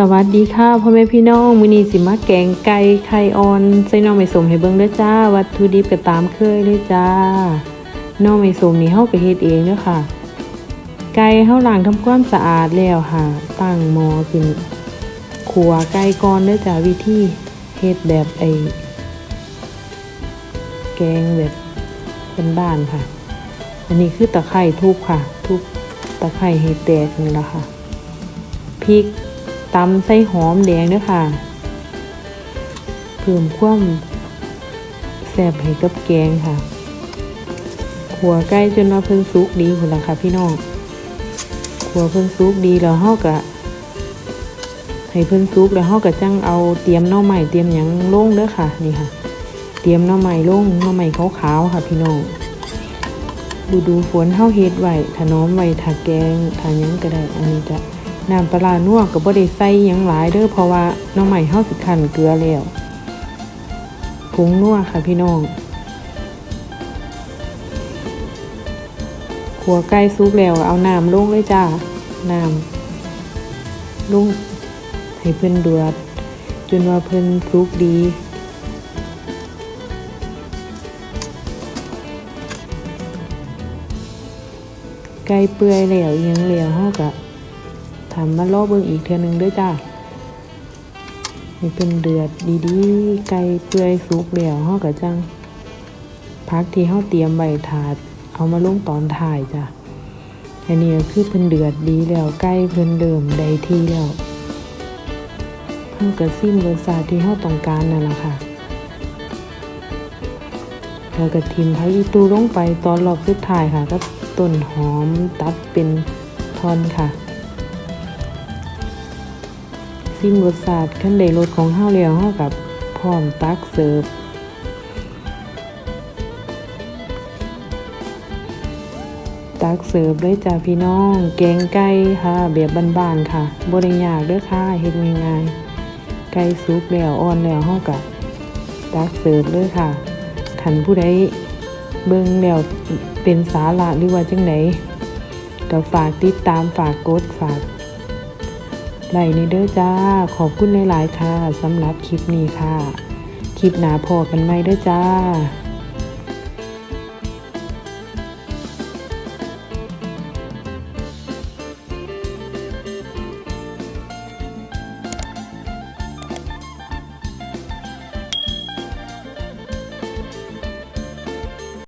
สวัสดีค่ะพ่อแม่พี่น้องมื้อนี้สิมาแกงไก่ไข่ออนใส่น้องไม่สมให้เบิ่งเด้อจ้า วัตถุดิบก็ตามเคยเลยจ้าน้องไม่สมนี่เฮาก็เฮ็ดเองเด้อค่ะ ไก่เฮาล้างทำความสะอาดแล้วค่ะ ตั้งหม้อขึ้นขัวไก่ก่อนเด้อจ้าวิธีเฮ็ดแบบไอ้แกงแบบเป็นบ้านค่ะ อันนี้คือตะไคร้ทุบค่ะ ทุบตะไคร้ให้แตกนี่ละค่ะพริก ตำใส่หอมแดงเด้วยค่ะ เพิ่มความแซ่บให้กับแกงค่ะขัวใกล้จนว่าเพิ่นสุกดีพุ่นละค่ะพี่น้องขัวเพิ่นสุกดีแล้วเฮาก็ให้เพิ่นสุกแล้วเฮาก็จังเอาเตรียมน่อใหม่เตรียมหยังลงเด้อค่ะนี่ค่ะ เตรียมน่อใหม่ลงน่อใหม่ขาวๆค่ะ พี่น้องดูดูฝนเฮาเฮ็ดไว้ถนอมไว้ถ้าแกงถาหยังก็ได้อันนี้จะ น้ำปลาร้านัวก็บ่ได้ใส่ยังหลายเด้อเพราะว่าน้องใหม่เฮาสิคันเกลือแล้วผงนัวค่ะพี่น้องขัวไก่สุกแล้วเอาน้ำลงเลยจ้าน้ำลงให้เพิ่นเดือด จนว่าเพิ่นสุกดีไก่เปื่อยแล้วยังแล้วเฮาก็ ทำมาล่อเบิ่งอีกเทือนึงด้วยจ้าให้เป็นเดือดดีๆ ไก่เปื่อยสุกแล้วเฮาก็จังพักที่เฮาเตรียมไว้ถาด เอามาลงตอนถ่ายจ้ะอันนี้คือเพิ่นเดือดดีแล้วไก่เพิ่นเริ่มได้ที่แล้วเฮาก็ซิมรสชาติที่เฮาต้องการนั่นแหละค่ะแล้วก็ทิมพายีตูลงไปตอนรอบสุดท้ายค่ะก็ต้นหอมตัดเป็นทอนค่ะ ซิมรสชาติขั้นใดรสของเฮาแล้วเฮากับพร้อมตักเสิร์ฟตักเสิร์ฟเลยจ้าพี่น้อง แกงไก่ค่ะแบบบ้านๆค่ะบ่ได้ยากเด้อค่ะเฮ็ดง่ายๆไก่สุกแล้วอ่อนแล้วเฮากับตักเสิร์ฟเลยค่ะขันผู้ใดเบิ่งแล้วเป็นสาระหรือว่าจังไดก็ฝากติดตามฝากกดฝาก ไลค์ในเด้อจ้า ขอบคุณหลายค่ะสำหรับคลิปนี้ค่ะ คลิปหนาพอกันไหมเด้อจ้า